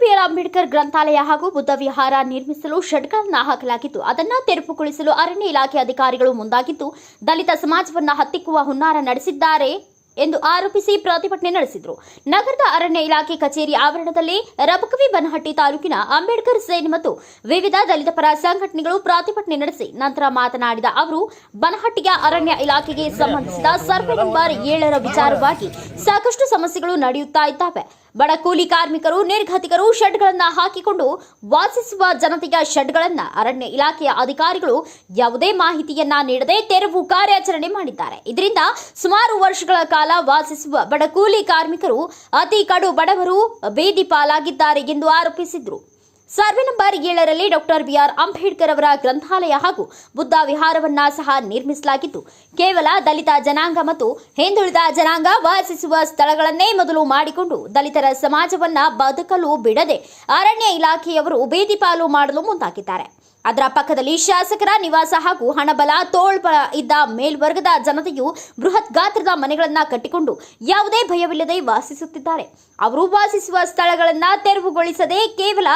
B R Ambedkar ಗ್ರಂಥಾಲಯ ಹಾಗೂ ಬುದ್ಧ ವಿಹಾರ ನಿರ್ಮಿಸಲು ಶೆಡ್ಗಳನ್ನು ಹಾಕಲಾಗಿದ್ದು ಅದನ್ನು ತೆರವುಗೊಳಿಸಲು ಅರಣ್ಯ ಇಲಾಖೆ ಅಧಿಕಾರಿಗಳು ಮುಂದಾಗಿದ್ದು, ದಲಿತ ಸಮಾಜವನ್ನು ಹತ್ತಿಕ್ಕುವ ಹುನ್ನಾರ ನಡೆಸಿದ್ದಾರೆ ಎಂದು ಆರೋಪಿಸಿ ಪ್ರತಿಭಟನೆ ನಡೆಸಿದರು. ನಗರದ ಅರಣ್ಯ ಇಲಾಖೆ ಕಚೇರಿ ಆವರಣದಲ್ಲಿ ರಬಕವಿ ಬನಹಟ್ಟಿ ತಾಲೂಕಿನ ಅಂಬೇಡ್ಕರ್ ಸೇನೆ ಮತ್ತು ವಿವಿಧ ದಲಿತ ಪರ ಸಂಘಟನೆಗಳು ಪ್ರತಿಭಟನೆ ನಡೆಸಿ ನಂತರ ಮಾತನಾಡಿದ ಅವರು, ಬನಹಟ್ಟಿಯ ಅರಣ್ಯ ಇಲಾಖೆಗೆ ಸಂಬಂಧಿಸಿದ ಸರ್ವೆ ನಂಬರ್ ಏಳರ ವಿಚಾರವಾಗಿ ಸಾಕಷ್ಟು ಸಮಸ್ಯೆಗಳು ನಡೆಯುತ್ತಾ ಇದ್ದಾವೆ. ಬಡ ಕೂಲಿ ಕಾರ್ಮಿಕರು ನಿರ್ಗತಿಕರು ಶೆಡ್ಗಳನ್ನು ಹಾಕಿಕೊಂಡು ವಾಸಿಸುವ ಜನತೆಯ ಶೆಡ್ಗಳನ್ನು ಅರಣ್ಯ ಇಲಾಖೆಯ ಅಧಿಕಾರಿಗಳು ಯಾವುದೇ ಮಾಹಿತಿಯನ್ನ ನೀಡದೆ ತೆರವು ಕಾರ್ಯಾಚರಣೆ ಮಾಡಿದ್ದಾರೆ. ಇದರಿಂದ ಸುಮಾರು ವರ್ಷಗಳ ಕಾಲ ವಾಸಿಸುವ ಬಡ ಕೂಲಿ ಕಾರ್ಮಿಕರು ಅತಿ ಕಡು ಬಡವರು ಬೇದಿ ಪಾಲಾಗಿದ್ದಾರೆ ಎಂದು ಆರೋಪಿಸಿದರು. ಸರ್ವೆ ನಂಬರ್ ಏಳರಲ್ಲಿ ಡಾಕ್ಟರ್ ಬಿಆರ್ ಅಂಬೇಡ್ಕರ್ ಅವರ ಗ್ರಂಥಾಲಯ ಹಾಗೂ ಬುದ್ಧ ವಿಹಾರವನ್ನ ಸಹ ನಿರ್ಮಿಸಲಾಗಿದ್ದು ಕೇವಲ ದಲಿತ ಜನಾಂಗ ಮತ್ತು ಹಿಂದುಳಿದ ಜನಾಂಗ ವಾಸಿಸುವ ಸ್ಥಳಗಳನ್ನೇ ಮೊದಲು ಮಾಡಿಕೊಂಡು ದಲಿತರ ಸಮಾಜವನ್ನ ಬದುಕಲು ಬಿಡದೆ ಅರಣ್ಯ ಇಲಾಖೆಯವರು ಬೇದಿ ಪಾಲು ಮಾಡಲು ಮುಂದಾಗಿದ್ದಾರೆ. ಅದರ ಪಕ್ಕದಲ್ಲಿ ಶಾಸಕರ ನಿವಾಸ ಹಾಗೂ ಹಣಬಲ ತೋಳ್ಬಲ ಇದ್ದ ಮೇಲ್ವರ್ಗದ ಜನತೆಯು ಬೃಹತ್ ಗಾತ್ರದ ಮನೆಗಳನ್ನು ಕಟ್ಟಿಕೊಂಡು ಯಾವುದೇ ಭಯವಿಲ್ಲದೆ ವಾಸಿಸುತ್ತಿದ್ದಾರೆ. ಅವರು ವಾಸಿಸುವ ಸ್ಥಳಗಳನ್ನು ತೆರವುಗೊಳಿಸದೆ ಕೇವಲ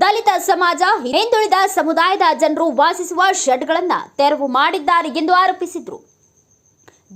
ದಲಿತ ಸಮಾಜ, ಹಿಂದುಳಿದ ಸಮುದಾಯದ ಜನರು ವಾಸಿಸುವ ಶೆಡ್ಗಳನ್ನು ತೆರವು ಮಾಡಿದ್ದಾರೆ ಎಂದು ಆರೋಪಿಸಿದರು.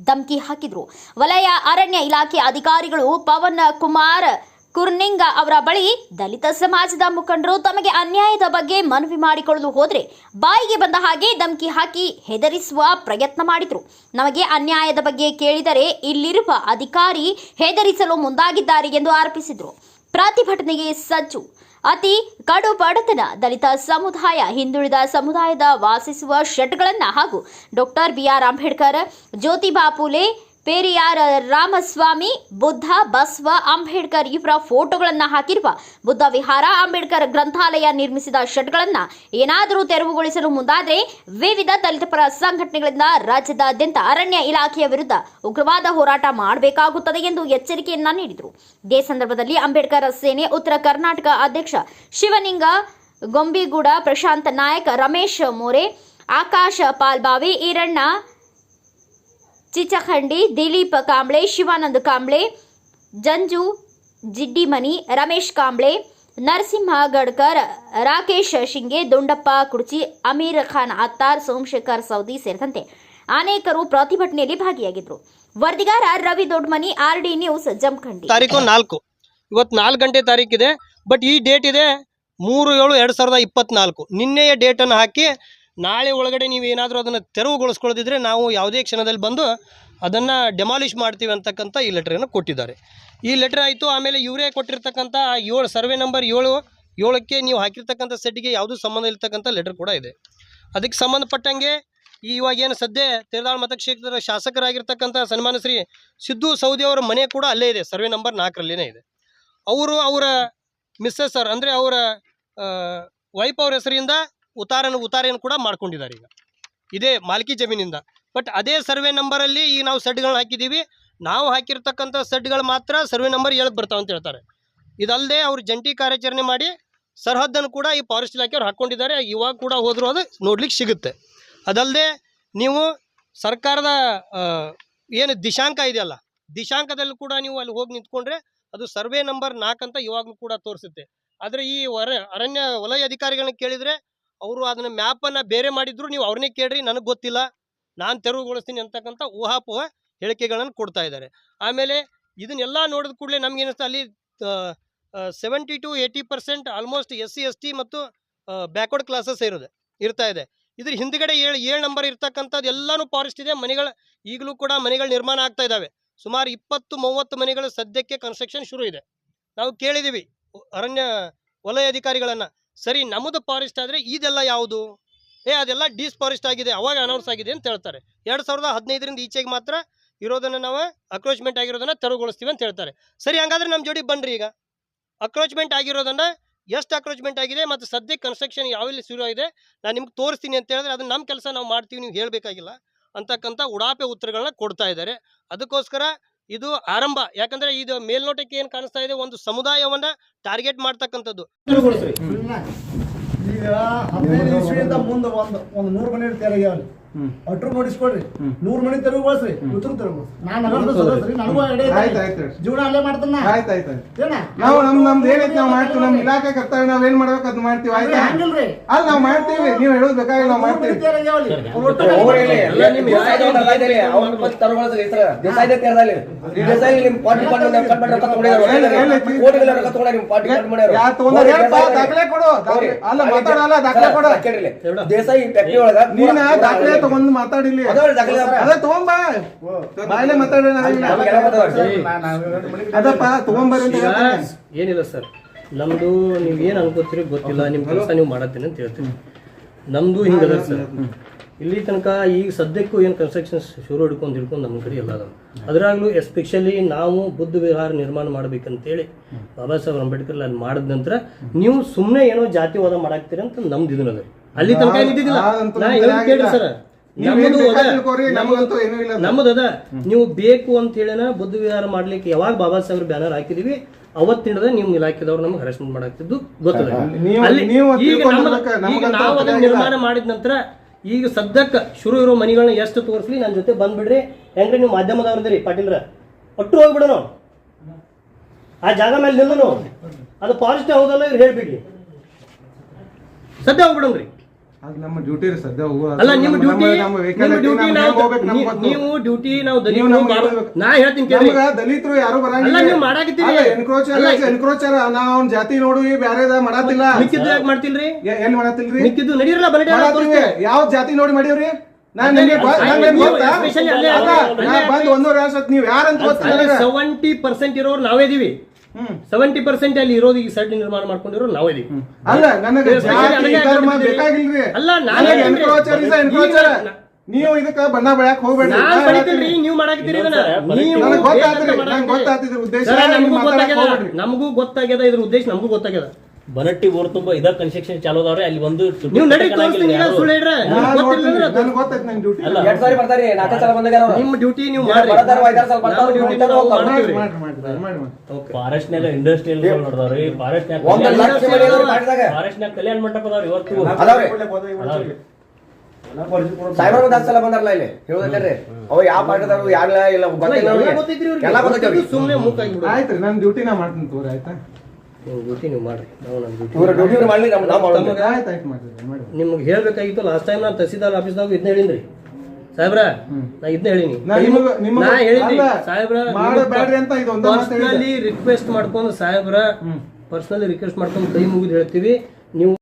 ಧಮಕಿ ಹಾಕಿದ್ರು. ವಲಯ ಅರಣ್ಯ ಇಲಾಖೆ ಅಧಿಕಾರಿಗಳು ಪವನ್ ಕುಮಾರ್ ಕುರ್ನಿಂಗ ಅವರ ಬಳಿ ದಲಿತ ಸಮಾಜದ ಮುಖಂಡರು ತಮಗೆ ಅನ್ಯಾಯದ ಬಗ್ಗೆ ಮನವಿ ಮಾಡಿಕೊಳ್ಳಲು ಹೋದರೆ ಬಾಯಿಗೆ ಬಂದ ಹಾಗೆ ಧಮಕಿ ಹಾಕಿ ಹೆದರಿಸುವ ಪ್ರಯತ್ನ ಮಾಡಿದ್ರು. ನಮಗೆ ಅನ್ಯಾಯದ ಬಗ್ಗೆ ಕೇಳಿದರೆ ಇಲ್ಲಿರುವ ಅಧಿಕಾರಿ ಹೆದರಿಸಲು ಮುಂದಾಗಿದ್ದಾರೆ ಎಂದು ಆರೋಪಿಸಿದರು. ಪ್ರತಿಭಟನೆಗೆ ಸಜ್ಜು. ಅತಿ ಕಡು ಬಡತನ ದಲಿತ ಸಮುದಾಯ, ಹಿಂದುಳಿದ ಸಮುದಾಯದ ವಾಸಿಸುವ ಶೆಡ್ಗಳನ್ನು ಹಾಗೂ doctor B R Ambedkar, Jyotiba Phule Periyar Ramaswamy, Buddha, Basava, Ambedkar ಇವರ ಫೋಟೋಗಳನ್ನು ಹಾಕಿರುವ ಬುದ್ಧ ವಿಹಾರ ಅಂಬೇಡ್ಕರ್ ಗ್ರಂಥಾಲಯ ನಿರ್ಮಿಸಿದ ಶೆಡ್ಗಳನ್ನ ಏನಾದರೂ ತೆರವುಗೊಳಿಸಲು ಮುಂದಾದರೆ ವಿವಿಧ ದಲಿತ ಪರ ಸಂಘಟನೆಗಳಿಂದ ರಾಜ್ಯದಾದ್ಯಂತ ಅರಣ್ಯ ಇಲಾಖೆಯ ವಿರುದ್ಧ ಉಗ್ರವಾದ ಹೋರಾಟ ಮಾಡಬೇಕಾಗುತ್ತದೆ ಎಂದು ಎಚ್ಚರಿಕೆಯನ್ನ ನೀಡಿದರು. ಇದೇ ಸಂದರ್ಭದಲ್ಲಿ ಅಂಬೇಡ್ಕರ್ ಸೇನೆ ಉತ್ತರ ಕರ್ನಾಟಕ ಅಧ್ಯಕ್ಷ ಶಿವನಿಂಗ ಗೊಂಬಿಗೂಡ, ಪ್ರಶಾಂತ ನಾಯಕ ರಮೇಶ್ ಮೋರೆ, ಆಕಾಶ ಪಾಲ್ಬಾವಿ, ಈರಣ್ಣ ಚಿಚಖಂಡಿ ದಿಲೀಪ್ ಕಾಂಬ್ಳೆ, ಶಿವಾನಂದ್ ಕಾಂಬ್ಳೆ, ಜಂಜು, ಜಿಡ್ಡಿಮನಿ, ರಮೇಶ್ ಕಾಂಬ್ಳೆ ನರಸಿಂಹ ಗಡ್ಕರ್ ರಾಕೇಶ್ ಶಿಂಗೆ, ದೊಂಡಪ್ಪ ಕುರ್ಚಿ ಅಮೀರ್ ಖಾನ್ ಅತ್ತಾರ್ ಸೋಮಶೇಖರ್ ಸೌದಿ ಸೇರಿದಂತೆ ಅನೇಕರು ಪ್ರತಿಭಟನೆಯಲ್ಲಿ ಭಾಗಿಯಾಗಿದ್ದರು ವರದಿಗಾರ Ravi Dodmani, R D news, Jamkhandi. ತಾರೀಕು ನಾಲ್ಕು. ಇವತ್ತು ನಾಲ್ಕು ಗಂಟೆ ತಾರೀಕಿದೆ, ಬಟ್ ಈ ಡೇಟ್ ಇದೆ ಮೂರು ಏಳು ಎರಡು ಸಾವಿರದ ಇಪ್ಪತ್ನಾಲ್ಕು. ನಿನ್ನೆಯ ಡೇಟನ್ನು ಹಾಕಿ ನಾಳೆ ಒಳಗಡೆ ನೀವು ಏನಾದರೂ ಅದನ್ನು ತೆರವುಗೊಳಿಸ್ಕೊಳ್ಳೋದಿದ್ರೆ ನಾವು ಯಾವುದೇ ಕ್ಷಣದಲ್ಲಿ ಬಂದು ಅದನ್ನು ಡೆಮಾಲಿಷ್ ಮಾಡ್ತೀವಿ ಅಂತಕ್ಕಂಥ ಈ ಲೆಟ್ರನ್ನು ಕೊಟ್ಟಿದ್ದಾರೆ. ಈ ಲೆಟ್ರ್ ಆಯಿತು, ಆಮೇಲೆ ಇವರೇ ಕೊಟ್ಟಿರ್ತಕ್ಕಂಥ ಏಳು, ಸರ್ವೆ ನಂಬರ್ ಏಳು, ಏಳಕ್ಕೆ ನೀವು ಹಾಕಿರ್ತಕ್ಕಂಥ ಸೆಟ್ಗೆ ಯಾವುದೂ ಸಂಬಂಧ ಇರ್ತಕ್ಕಂಥ ಲೆಟ್ರ್ ಕೂಡ ಇದೆ. ಅದಕ್ಕೆ ಸಂಬಂಧಪಟ್ಟಂಗೆ ಇವಾಗ ಏನು ಸದ್ಯ ತಿರುದಾಳ ಮತಕ್ಷೇತ್ರದ ಶಾಸಕರಾಗಿರ್ತಕ್ಕಂಥ ಸನ್ಮಾನ ಶ್ರೀ ಸಿದ್ದು ಸೌದಿ ಅವರ ಮನೆ ಕೂಡ ಅಲ್ಲೇ ಇದೆ, ಸರ್ವೆ ನಂಬರ್ ನಾಲ್ಕರಲ್ಲೇ ಇದೆ. ಅವರು ಅವರ ಮಿಸ್ಸಸ್ ಸರ್ ಅಂದರೆ ಅವರ ವೈಫ್ ಅವ್ರ ಹೆಸರಿಂದ ಉತ್ತಾರನ ಉತಾರೆಯನ್ನು ಕೂಡ ಮಾಡ್ಕೊಂಡಿದ್ದಾರೆ ಈಗ. ಇದೇ ಮಾಲ್ಕಿ ಜಮೀನಿಂದ. ಬಟ್ ಅದೇ ಸರ್ವೆ ನಂಬರಲ್ಲಿ ಈಗ ನಾವು ಸೆಡ್ಗಳನ್ನ ಹಾಕಿದ್ದೀವಿ. ನಾವು ಹಾಕಿರ್ತಕ್ಕಂಥ ಸೆಡ್ಗಳು ಮಾತ್ರ ಸರ್ವೆ ನಂಬರ್ ಏಳಕ್ಕೆ ಬರ್ತಾವೆ ಅಂತ ಹೇಳ್ತಾರೆ. ಇದಲ್ಲದೆ ಅವರು ಜಂಟಿ ಕಾರ್ಯಾಚರಣೆ ಮಾಡಿ ಸರ್ಹದ್ದನ್ನು ಕೂಡ ಈ ಫಾರೆಸ್ಟ್ ಇಲಾಖೆಯವ್ರು ಹಾಕ್ಕೊಂಡಿದ್ದಾರೆ ಇವಾಗ ಕೂಡ ಹೋದರೂ ಅದು ನೋಡ್ಲಿಕ್ಕೆ ಸಿಗುತ್ತೆ. ಅದಲ್ಲದೆ ನೀವು ಸರ್ಕಾರದ ಏನು ದಿಶಾಂಕ ಇದೆಯಲ್ಲ, ದಿಶಾಂಕದಲ್ಲಿ ಕೂಡ ನೀವು ಅಲ್ಲಿ ಹೋಗಿ ನಿಂತ್ಕೊಂಡ್ರೆ ಅದು ಸರ್ವೆ ನಂಬರ್ ನಾಲ್ಕು ಅಂತ ಇವಾಗಲೂ ಕೂಡ ತೋರಿಸುತ್ತೆ. ಆದರೆ ಈ ಅರಣ್ಯ ವಲಯ ಅಧಿಕಾರಿಗಳನ್ನ ಕೇಳಿದರೆ ಅವರು ಅದನ್ನ ಮ್ಯಾಪನ್ನು ಬೇರೆ ಮಾಡಿದ್ರು, ನೀವು ಅವ್ರನ್ನೇ ಕೇಳ್ರಿ, ನನಗೆ ಗೊತ್ತಿಲ್ಲ. ನಾನು ತೆರವುಗೊಳಿಸ್ತೀನಿ ಅಂತಕ್ಕಂಥ ಊಹಾಪೋಹ ಹೇಳಿಕೆಗಳನ್ನು ಕೊಡ್ತಾ ಇದ್ದಾರೆ. ಆಮೇಲೆ ಇದನ್ನೆಲ್ಲ ನೋಡಿದ ಕೂಡಲೇ ನಮ್ಗೆ ಏನಿಸ್ತಾ ಅಲ್ಲಿ seventy to eighty percent almost S C S T ಮತ್ತು ಬ್ಯಾಕ್ವರ್ಡ್ ಕ್ಲಾಸಸ್ ಇರೋದು, ಇರ್ತಾ ಇದೆ. ಇದ್ರ ಹಿಂದ್ಗಡೆ ಏಳು ಏಳು ನಂಬರ್ ಇರ್ತಕ್ಕಂಥದ್ದು ಎಲ್ಲನೂ ಫಾರೆಸ್ಟ್ ಇದೆ, ಮನೆಗಳು, ಈಗಲೂ ಕೂಡ ಮನೆಗಳು ನಿರ್ಮಾಣ ಆಗ್ತಾ ಇದ್ದಾವೆ ಸುಮಾರು ಇಪ್ಪತ್ತು, ಮೂವತ್ತು ಮನೆಗಳು ಸದ್ಯಕ್ಕೆ ಕನ್ಸ್ಟ್ರಕ್ಷನ್ ಶುರು ಇದೆ. ನಾವು ಕೇಳಿದ್ದೀವಿ ಅರಣ್ಯ ವಲಯ ಅಧಿಕಾರಿಗಳನ್ನ. ಸರಿ, ನಮ್ಮದು ಫಾರೆಸ್ಟ್ ಆದರೆ ಇದೆಲ್ಲ ಯಾವುದು? ಏ, ಅದೆಲ್ಲ ಡೀಸ್ ಫಾರೆಸ್ಟ್ ಆಗಿದೆ, ಅವಾಗ ಅನೌನ್ಸ್ ಆಗಿದೆ ಅಂತ ಹೇಳ್ತಾರೆ. ಎರಡು ಸಾವಿರದ ಹದಿನೈದರಿಂದ ಈಚೆಗೆ ಮಾತ್ರ ಇರೋದನ್ನು ನಾವು ಅಕ್ರೋಚ್ಮೆಂಟ್ ಆಗಿರೋದನ್ನು ತೆರವುಗೊಳಿಸ್ತೀವಿ ಅಂತ ಹೇಳ್ತಾರೆ. ಸರಿ, ಹಂಗಾದ್ರೆ ನಮ್ಮ ಜೋಡಿ ಬನ್ನಿರಿ ಈಗ. ಅಕ್ರೋಚ್ಮೆಂಟ್ ಆಗಿರೋದನ್ನು ಎಷ್ಟು ಅಕ್ರೋಚ್ಮೆಂಟ್ ಆಗಿದೆ ಮತ್ತು ಸದ್ಯಕ್ಕೆ ಕನ್ಸ್ಟ್ರಕ್ಷನ್ ಯಾವೆಲ್ಲಿ ಶುರು ಆಗಿದೆ, ನಾನು ನಿಮ್ಗೆ ತೋರಿಸ್ತೀನಿ ಅಂತ ಹೇಳಿದ್ರೆ ಅದು ನಮ್ಮ ಕೆಲಸ ನಾವು ಮಾಡ್ತೀವಿ, ನೀವು ಹೇಳಬೇಕಾಗಿಲ್ಲ. ಅಂತಕ್ಕಂಥ ಉಡಾಪೆ ಉತ್ತರಗಳನ್ನ ಕೊಡ್ತಾ ಇದ್ದಾರೆ. ಅದಕ್ಕೋಸ್ಕರ ಇದು ಆರಂಭ. ಯಾಕಂದ್ರೆ ಇದು ಮೇಲ್ನೋಟಕ್ಕೆ ಏನ್ ಕಾಣಿಸ್ತಾ ಇದೆ? ಒಂದು ಸಮುದಾಯವನ್ನ ಟಾರ್ಗೆಟ್ ಮಾಡ್ತಕ್ಕಂಥದ್ದು. ಈಗ ಹದಿನೈದು ಇಸ್ವಿಯಿಂದ ಮುಂದೆ ಒಂದು ಒಂದು ನೂರು ಮನೆ ಅಟ್ರು ನೋಡಿಸ್ಕೊಡ್ರಿ ನೂರ್ ಮನಿ ಬಳಸ್ರಿ. ಉತ್ತರ ತೆರವು. ನನಗೂ. ಜೀವನ ಅಲ್ಲೇ ಮಾಡ್ತಾನ? ನಾವು ನಮ್ ನಮ್ದು ಏನೈತಿ ನಾವು ಮಾಡ್ತೀವಿ? ನಮ್ ಇಲಾಖೆ ಕರ್ತವ್ಯ ನಾವ್ ಏನ್ ಮಾಡ್ಬೇಕು ಅದ್ ಮಾಡ್ತೀವಿ ಆಯ್ತಾ? ಹಂಗಿಲ್ರಿ. ಅಲ್ಲ ನಾವ್ ಮಾಡ್ತೀವಿ. ನೀವ್ ಹೇಳೋದ್ ಬೇಕಾಗಿ ನಾವ್ ಮಾಡ್ತೀವಿ. ಯಾ ತಗೊಂಡ್ರ ಹೇಳ್ಪ ದಾಖಲೆ ಕೊಡು ಅಲ್ಲ ಮಾತಾಡಲ್ಲ ದಾಖಲೆ ಕೊಡು. ದೇಸಾಯಿ ನೀನ ದಾಖಲೆ ತಗೊಂಡ್ ಮಾತಾಡಿಲಿ. ಅದೇ ತಗೊಂಬ. ಬಾಯ್ಲೆ ಮಾತಾಡೋಣ. ಅದಪ್ಪ ತಗೊಂಬರ್ರಿ ಅಂತ ಏನಿಲ್ಲ ಸರ್. ನಮ್ದು ನೀವು ಏನ್ ಅನ್ಕೋತೀರಿ ಗೊತ್ತಿಲ್ಲ ನಿಮ್ ಕೆಲಸ ನೀವು ಮಾಡತ್ತೀನಿ ಅಂತ ಹೇಳ್ತೀನಿ. ನಮ್ದು ಹಿಂಗದ ಸರ್. ಇಲ್ಲಿ ತನಕ ಈಗ ಸದ್ಯಕ್ಕೂ ಏನು ಕನ್ಸ್ಟ್ರಕ್ಷನ್ ಶುರು ಹಿಡ್ಕೊಂಡು ಹಿಡ್ಕೊಂಡು ನಮ್ಮ ಕಡೆ ಎಲ್ಲ ಅದಾವ. ಅದರಾಗಲೂ ಎಸ್ಪೆಷಲಿ ನಾವು ಬುದ್ಧ ವಿಹಾರ ನಿರ್ಮಾಣ ಮಾಡ್ಬೇಕಂತೇಳಿ ಬಾಬಾ ಸಾಹೇಬ್ ಅಂಬೇಡ್ಕರ್ ಅಲ್ಲಿ ಮಾಡಿದ ನಂತರ ನೀವು ಸುಮ್ಮನೆ ಏನೋ ಜಾತಿವಾದ ಮಾಡಾಕ್ತೀರಿ ಅಂತ ನಮ್ದು ಇದನ್ನ ಅದ ಅಲ್ಲಿ ತನಕ. ಸರ್. ನಮ್ಮದು ಅದ. ತಿಳ್ಕೊರಿ, ನಮಗಂತೂ ಏನೂ ಇಲ್ಲ ಅದು. ನಮ್ಮದು ಅದ ನೀವು ಬೇಕು ಅಂತ ಹೇಳಿನ ಬುದ್ಧ ವಿಹಾರ ಮಾಡ್ಲಿಕ್ಕೆ ಯಾವಾಗ ಬಾಬಾ ಸಾಹೇಬ್ರ ಬ್ಯಾನರ್ ಹಾಕಿದೀವಿ ಅವತ್ತಿನದ ನಿಮ್ಮ ಇಲಾಖೆದವ್ರು ನಮ್ಗೆ ಹರಾಸ್ಮೆಂಟ್ ಮಾಡಾಕ್ತಿದ್ದು ಗೊತ್ತದ ನೀವು- ಅಲ್ಲಿ ನೀವು ಈಗ ತಿಳ್ಕೊಂಡ್ರೆ ನಮ್ಮ- ಈಗ ನಮಗಂತೂ ನಾವು ಅದನ್ನ ನಿರ್ಮಾಣ ಮಾಡಿದ ನಂತರ ಈಗ ಸದ್ಯಕ್ಕ ಶುರು ಇರೋ ಮನಿಗಳನ್ನ ಎಷ್ಟು ತೋರಿಸ್ಲಿ ನನ್ನ ಜೊತೆ ಬಂದ್ಬಿಡ್ರಿ. ಹೆಂಗ್ರಿ ನೀವು ಮಾಧ್ಯಮದವ್ರದಿರಿ ಪಾಟೀಲ್ರ? ಒಟ್ಟು ಹೋಗ್ಬಿಡೋಣ ಆ ಜಾಗ ಮೇಲೆ ನಿಲ್ಲನು. ಅದು ಪಾಸಿಟಿವ್ ಹೌದಲ್ಲ ಇವ್ರು ಹೇಳ್ಬಿಡ್ಲಿ. ಸದ್ಯ ಹೋಗ್ಬಿಡೋಣ್ರಿ ನಮ್ಮ ಡ್ಯೂಟಿ ರೀ ಸದ್ಯ ಅಲ್ಲ ನಿಮ್ಮ ಡ್ಯೂಟಿ ನಮ್ಮ ಡ್ಯೂಟಿ ನಾವು ಡ್ಯೂಟಿ ನಾವು ದಲಿತರು. ನಾ ಹೇಳ್ತೀನಿ ಕೇಳಿ. ದಲಿತರು ಯಾರು ಬರಂಗಿಲ್ಲ. ನೀವು ಮಾಡಾಕತ್ತೀರಿ. ಅವ್ನ ಜಾತಿ ನೋಡಿ ಬ್ಯಾರೆದ ಮಾಡಾತಿಲ್ಲ. ಮಿಕ್ಕಿದ್ದು ಯಾಕೆ ಮಾಡ್ತಿಲ್ರಿ? ಏನ್ ಮಿಕ್ಕಿದ್ದು ನಡೀರಲ್ಲ ಯಾವ ಜಾತಿ ನೋಡಿ ಮಾಡಿವ್ರಿ? ಸೆವೆಂಟಿ ಪರ್ಸೆಂಟ್ ಇರೋರು ನಾವೇ ಇದೀವಿ. ಸೆವೆಂಟಿ ಪರ್ಸೆಂಟ್ ಅಲ್ಲಿ ಇರೋದು ಈ ಸೈಡ್ ನಿರ್ಮಾಣ ಮಾಡ್ಕೊಂಡಿರೋ ನಾವೇ ಇದೀವಿ. ಅಲ್ಲ ನನಗ ಜಾತಿ ಧರ್ಮ ಬೇಕಾಗಿಲ್ರಿ. ಅಲ್ಲ, ನಾನ್ ನನಗೆ ಹೇಳ್ತೀನಿ. ಎನ್ಕ್ರೋಚರ್ ಇಸ್ ಎನ್ಕ್ರೋಚರ್ ಈಗ- ನೀವು ಇದಕ್ಕ ಬಣ್ಣ ಬೆಳಕ್ ಹೋಗ್ಬೇಡ್ರಿ. ನಾನ್ ಬಡಿತೀನ್ರಿ. ನೀವು ಮಾಡಾಕತ್ತೀರಿ ಇದನ್ನ. ನೀವು ನನಗ್ ಗೊತ್ತಾತ್ರಿ, ಬೇಕಂತ ನಂಗ್ ಮಾಡಾಕತ್ತೀರಿ. ಗೊತ್ತಾತಿದ್ರ ಉದ್ದೇಶ, ಸರ್, ನೀವು ನಮಗೂ ಮಾತಾಡಕ್ ಗೊತ್ತಾಗ್ಯದ. ಹೋಗ್ಬೇಡ್ರಿ. ನಮಗೂ ಗೊತ್ತಾಗ್ಯದ ಇದ್ರ ಉದ್ದೇಶ ನಮಗೂ ಗೊತ್ತಾಗ್ಯದ. ಬನಟ್ಟಿ ಊರ್ ತುಂಬಾ ಇದ ಕನ್ಸ್ಟ್ರಕ್ಷನ್ ಚಾಲೂ ಅದಾವ್ರೆ ಅಲ್ಲಿ ಒಂದು ನೀವು ನಡಿ ತೋರಿಸ್ತೀನಿ ಈಗ ಸುಳ್ಳು ಹೇಳ್ರೆ. ನಾನ್ ನಿಮ್ಗ್ ಗೊತ್ತಿಲ್ಲ ನೋಡ್ತೀನಿ, ಅಂದ್ರೆ ನನಗ್ ಗೊತ್ತೈತಿ ನನ್ ಡ್ಯೂಟಿ ಅಲ್ಲ. ಎರಡ್ ಸಾರಿ ಬರ್ತಾರಿ ನಾಲ್ಕು ಸಲ ಬಂದಾಗ್ಯಾರ ನಿಮ್ಮ ಡ್ಯೂಟಿ ನೀವು ಮಾಡ್ರಿ. ಬರ್ತಾರ, ಐದಾರು ಸಲ ಬರ್ತಾರ, ನಮ್ಮ ಡ್ಯೂಟಿ ನಾವು ಮಾಡ್ತೀವಿ. ಮಾಡ್ರಿ ಮಾಡ್ರಿ ಮಾಡ್ರಿ ಮಾಡ್ರಿ ಫಾರೆಸ್ಟ್ ನಾಗ ಇಂಡಸ್ಟ್ರಿಯಲ್ ನೋಡ್ದಾವ್ರಿ ಫಾರೆಸ್ಟ್ ನಾಗ ಒಂದ್ ಲಕ್ಷ ಮನೆ ಅದಾವ್ರಿ. ಮಾಡಿದಾಗ. ಫಾರೆಸ್ಟ್ ನಾಗ ಕಲ್ಯಾಣ ಮಂಟಪ ಅದಾವ್ರಿ ಇವತ್ತು. ಅದಾವ್ರಿ. ಅದಾವ್ರಿ. ಸಾಹೇಬ್ರ ಒಂದ್ ಹತ್ತು ಸಲ ಬಂದಾರಲ್ಲ ಇಲ್ಲಿ. ಹೇಳೋದೈತ್ರಿ ಅವ್ ಯಾವ ಪಾಠದವ್ರು ಯಾರಿಲ್ಲ ಇಲ್ಲ ಗೊತ್ತಿಲ್ಲ ಎಲ್ಲ. ಗೊತ್ತೈತ್ರಿ ಇವ್ರಿಗೆ. ಎಲ್ಲ ಗೊತ್ತೈತಿ ಅವ್ರಿಗೆ. ಸುಮ್ನೆ ಮೂಕಾಗಿ ಬಿಡು. ಆಯ್ತ್ರಿ ನನ್ ಡ್ಯೂಟಿ ನಾ ಮಾಡ್ತೀನಿ ತೋರಿ ಆಯ್ತಾ? ನೀವು ಡ್ಯೂಟಿ ನೀವು ಮಾಡ್ರಿ. ನಾವು ನಮ್ಮ ಡ್ಯೂಟಿ ಇವ್ರ ಡ್ಯೂಟಿ ಇವ್ರು ಮಾಡ್ಲಿ ನಮ್ ನಾವ್ ಮಾಡೋದು ಆಯ್ತು ಆಯ್ತು ಮಾಡ್ರಿ ಮಾಡ್ರಿ ನಿಮ್ಗೆ ಹೇಳ್ಬೇಕಾಗಿತ್ತು ಲಾಸ್ಟ್ ಟೈಮ್ ನಾನು ತಹಸೀಲ್ದಾರ್ ಆಫೀಸ್ದಾಗ ಇದನ್ನ ಹೇಳಿದ್ರಿ ಸಾಹೇಬ್ರ ನಾ ಇದನ್ನ ಹೇಳಿನಿ. ನಾ ಸಾಹೇಬ್ರ ಅಂತ ಇದು ಒಂದೇ ಮಾತು ಹೇಳಿದ್ದೆ. ಪರ್ಸನಲಿ ರಿಕ್ವೆಸ್ಟ್ ಮಾಡ್ಕೊಂಡು ಸಾಹೇಬ್ರ ಪರ್ಸನಲಿ ರಿಕ್ವೆಸ್ಟ್ ಮಾಡ್ಕೊಂಡು ಕೈ ಮುಗಿದು ಹೇಳ್ತೀವಿ. ನೀವು